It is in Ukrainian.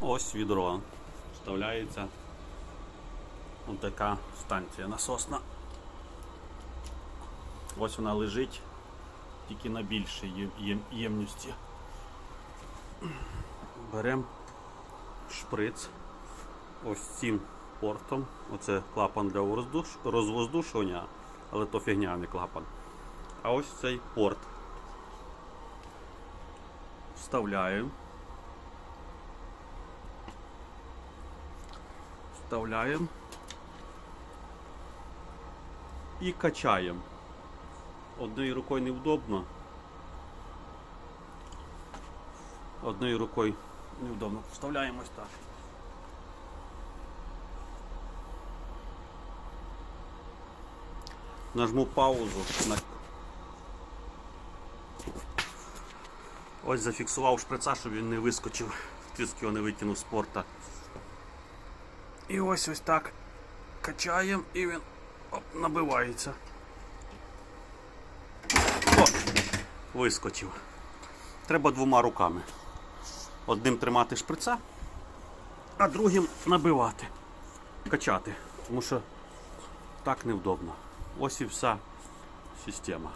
Ось відро. Вставляється така станція насосна. Ось вона лежить тільки на більшій ємності. Беремо шприц ось цим портом. Оце клапан для розвоздушування, але то фігня, не клапан. А ось цей порт. Вставляємо. Вставляємо. І качаємо. Однією рукою невдобно. Однією рукою невдобно. Вставляємо ось так. Нажму паузу. Ось зафіксував шприца, щоб він не вискочив, тиск його не витягнув з порта. І ось ось так качаємо і він оп, набивається. О, вискочив. Треба двома руками. Одним тримати шприца, а другим набивати, качати. Тому що так невдобно. Ось і вся система.